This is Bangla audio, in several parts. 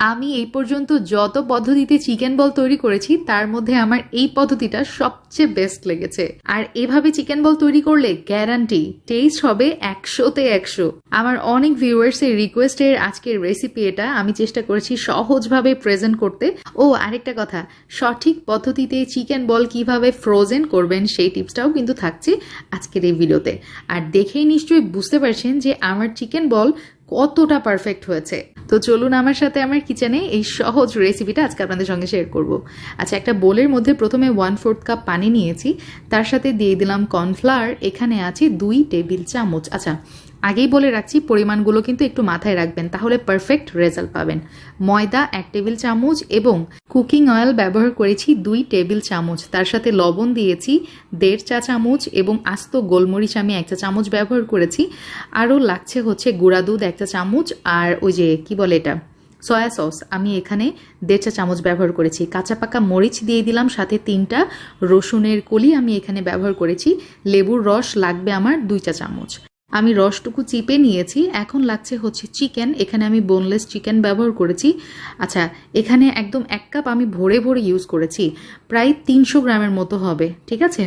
আমি এই পর্যন্ত যত পদ্ধতিতে চিকেন বল তৈরি করেছি, তার মধ্যে আমার এই পদ্ধতিটা সবচেয়ে বেস্ট লেগেছে। আর এভাবে চিকেন বল তৈরি করলে গ্যারান্টি টেস্ট হবে একশোতে একশো। আমার অনেক ভিউয়ার্স এর রিকোয়েস্টের আজকের রেসিপি এটা, আমি চেষ্টা করেছি সহজভাবে প্রেজেন্ট করতে। ও, আরেকটা কথা, সঠিক পদ্ধতিতে চিকেন বল কীভাবে ফ্রোজেন করবেন, সেই টিপসটাও কিন্তু থাকছে আজকের এই ভিডিওতে আর দেখেই নিশ্চয়ই বুঝতে পারছেন যে আমার চিকেন বল কতটা পারফেক্ট হয়েছে। তো চলুন আমার সাথে আমার কিচেনে এই সহজ রেসিপিটা আজকে আপনাদের সঙ্গে শেয়ার করব। আচ্ছা একটা বোলের মধ্যে প্রথমে ওয়ান ফোর্থ কাপ পানি নিয়েছি, তার সাথে দিয়ে দিলাম কর্নফ্লাওয়ার এখানে আছে দুই টেবিল চামচ। আচ্ছা আগেই বলে রাখছি, পরিমাণগুলো কিন্তু একটু মাথায় রাখবেন, তাহলে পারফেক্ট রেজাল্ট পাবেন। ময়দা এক টেবিল চামচ এবং কুকিং অয়েল ব্যবহার করেছি দুই টেবিল চামচ। তার সাথে লবণ দিয়েছি দেড় চা চামচ এবং আস্ত গোলমরিচ আমি এক চা চামচ ব্যবহার করেছি। আরও লাগছে হচ্ছে গুঁড়া দুধ এক চা চামচ আর ওই যে কি বলে এটা? সয়া সস আমি এখানে দেড় চা চামচ ব্যবহার করেছি। কাঁচা পাকা মরিচ দিয়ে দিলাম, সাথে তিনটা রসুনের কলি আমি এখানে ব্যবহার করেছি। লেবুর রস লাগবে আমার দুই চা চামচ। আমি রসটুকু চিপে নিয়েছি। এখন লাগছে হচ্ছে চিকেন। এখানে আমি বোনলেস চিকেন ব্যবহার করেছি। আচ্ছা এখানে একদম এক কাপ আমি ভরে ভরে ইউজ করেছি। প্রায় তিনশো গ্রামের মতো হবে, ঠিক আছে?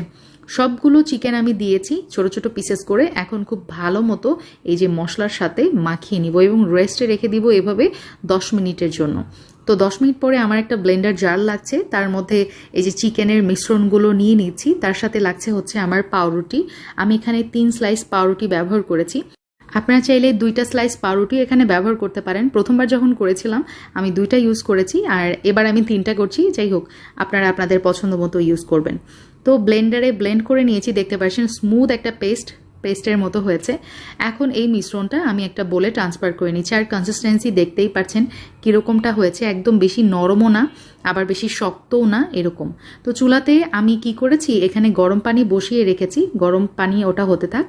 সবগুলো চিকেন আমি দিয়েছি ছোট ছোট পিসেস করে। এখন খুব ভালো মতো এই যে মশলার সাথে মাখিয়ে নিব এবং রেস্টে রেখে দিব এভাবে দশ মিনিটের জন্য। তো দশ মিনিট পরে আমার একটা ব্লেন্ডার জার লাগছে। তার মধ্যে এই যে চিকেনের মিশ্রণগুলো নিয়ে নিচ্ছি। তার সাথে লাগছে হচ্ছে আমার পাউরুটি। আমি এখানে তিন স্লাইস পাউরুটি ব্যবহার করেছি। আপনারা চাইলে দুইটা স্লাইস পাউরুটি এখানে ব্যবহার করতে পারেন। প্রথমবার যখন করেছিলাম, আমি দুইটা ইউজ করেছি। আর এবার আমি তিনটা করছি। যাই হোক, আপনারা আপনাদের পছন্দ মতো ইউজ করবেন। তো ব্লেন্ডারে ব্লেন্ড করে নিয়েছি। দেখতে পাচ্ছেন স্মুথ একটা পেস্ট পেস্টের মতো হয়েছে। এখন এই মিশ্রণটা আমি একটা বলে ট্রান্সফার করে নিচ্ছি। আর কনসিস্টেন্সি দেখতেই পাচ্ছেন কীরকমটা হয়েছে। একদম বেশি নরমও না, আবার বেশি শক্তও না এরকম। তো চুলাতে আমি কি করেছি, এখানে গরম পানি বসিয়ে রেখেছি। গরম পানি ওটা হতে থাক।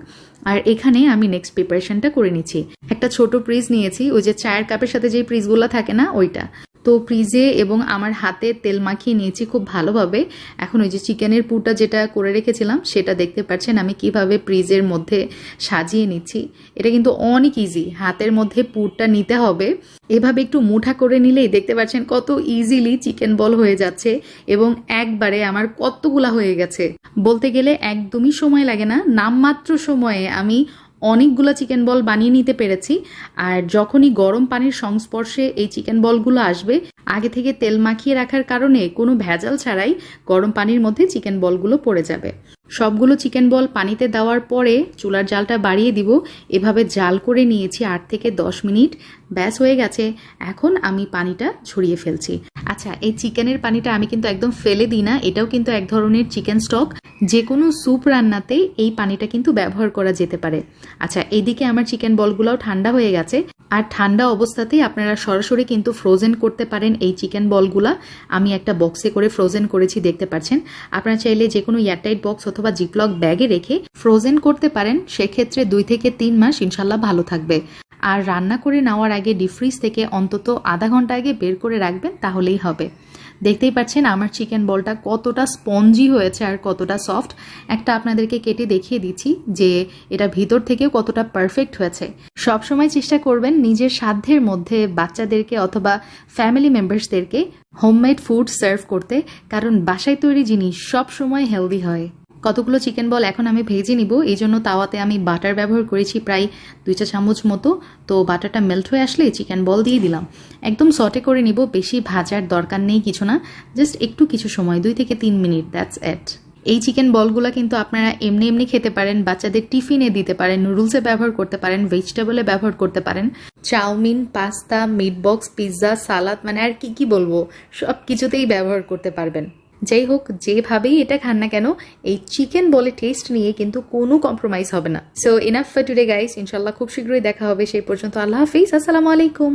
আর এখানে আমি নেক্সট প্রিপারেশনটা করে নিচ্ছি। একটা ছোট প্রিজ নিয়েছি, ওই যে চায়ের কাপের সাথে যে প্রিজগুলো থাকে না, ওইটা। তো ফ্রিজে এবং আমার হাতে তেল মাখিয়ে নিয়েছি খুব ভালোভাবে। এখন ওই যে চিকেনের পুরটা যেটা করে রেখেছিলাম, সেটা দেখতে পাচ্ছেন আমি কীভাবে ফ্রিজের মধ্যে সাজিয়ে নিচ্ছি। এটা কিন্তু অনেক ইজি হাতের মধ্যে পুরটা নিতে হবে। এভাবে একটু মুঠা করে নিলেই দেখতে পাচ্ছেন কত ইজিলি চিকেন বল হয়ে যাচ্ছে এবং একবারে আমার কতগুলা হয়ে গেছে। বলতে গেলে একদমই সময় লাগে না, নামমাত্র সময়ে আমি অনেকগুলো চিকেন বল বানিয়ে নিতে পেরেছি। আর যখনই গরম পানির সংস্পর্শে এই চিকেন বলগুলো আসবে, আগে থেকে তেল মাখিয়ে রাখার কারণে কোনো ভেজাল ছাড়াই গরম পানির মধ্যে চিকেন বলগুলো পড়ে যাবে। সবগুলো চিকেন বল পানিতে দেওয়ার পরে চুলার জালটা বাড়িয়ে দিব। এভাবে জাল করে নিয়েছি আট থেকে দশ মিনিট। ব্যাস হয়ে গেছে। এখন আমি পানিটা ঝরিয়ে ফেলছি। আচ্ছা এই চিকেনের পানিটা আমি কিন্তু একদম ফেলে দিই না। এটাও কিন্তু এক ধরনের চিকেন স্টক। যে কোনো স্যুপ রান্নাতে এই পানিটা কিন্তু ব্যবহার করা যেতে পারে। আচ্ছা এইদিকে আমার চিকেন বলগুলোও ঠান্ডা হয়ে গেছে। আর ঠান্ডা অবস্থাতেই আপনারা সরাসরি কিন্তু ফ্রোজেন করতে পারেন এই চিকেন বলগুলা। আমি একটা বক্সে করে ফ্রোজেন করেছি, দেখতে পাচ্ছেন। আপনারা চাইলে যে কোনো এয়ারটাইট বক্স অথবা জিপলক ব্যাগে রেখে ফ্রোজেন করতে পারেন। সেক্ষেত্রে দুই থেকে তিন মাস ইনশাল্লাহ ভালো থাকবে। আর রান্না করে নেওয়ার আগে ডিফ্রিজ থেকে অন্তত আধা ঘণ্টা আগে বের করে রাখবেন, তাহলেই হবে। দেখতেই পাচ্ছেন আমার চিকেন বলটা কতটা স্পঞ্জি হয়েছে আর কতটা সফট একটা আপনাদেরকে কেটে দেখিয়ে দিচ্ছি যে এটা ভিতর থেকেও কতটা পারফেক্ট হয়েছে। সবসময় চেষ্টা করবেন নিজের সাধ্যের মধ্যে বাচ্চাদেরকে অথবা ফ্যামিলি মেম্বার্সদেরকে হোমমেড ফুড সার্ভ করতে, কারণ বাসায় তৈরি জিনিস সব সময় হেলদি হয়। কতগুলো চিকেন বল এখন আমি ভেজে নিব, এই জন্য তাওয়াতে আমি বাটার ব্যবহার করেছি প্রায় দুই চা চামচ মতো। তো বাটারটা মেল্ট হয়ে আসলে চিকেন বল দিয়ে দিলাম। একদম সটে করে নিব, বেশি ভাজার দরকার নেই কিছু না জাস্ট একটু কিছু সময়, দুই থেকে তিন মিনিট দ্যাটস এট এই চিকেন বলগুলো কিন্তু আপনারা এমনি এমনি খেতে পারেন, বাচ্চাদের টিফিনে দিতে পারেন নুডলসে ব্যবহার করতে পারেন ভেজিটেবলে ব্যবহার করতে পারেন। Chow mein, pasta meat box pizza salad মানে আর কি কি বলব সব কিছুতেই ব্যবহার করতে পারবেন। যাই হোক, যেভাবেই এটা খান না কেন, এই চিকেন বলে টেস্ট নিয়ে কিন্তু কোনো কম্প্রোমাইজ হবে না। So enough for today guys ইনশাল্লাহ খুব শীঘ্রই দেখা হবে, সেই পর্যন্ত আল্লাহ হাফিজ। আসসালামু আলাইকুম।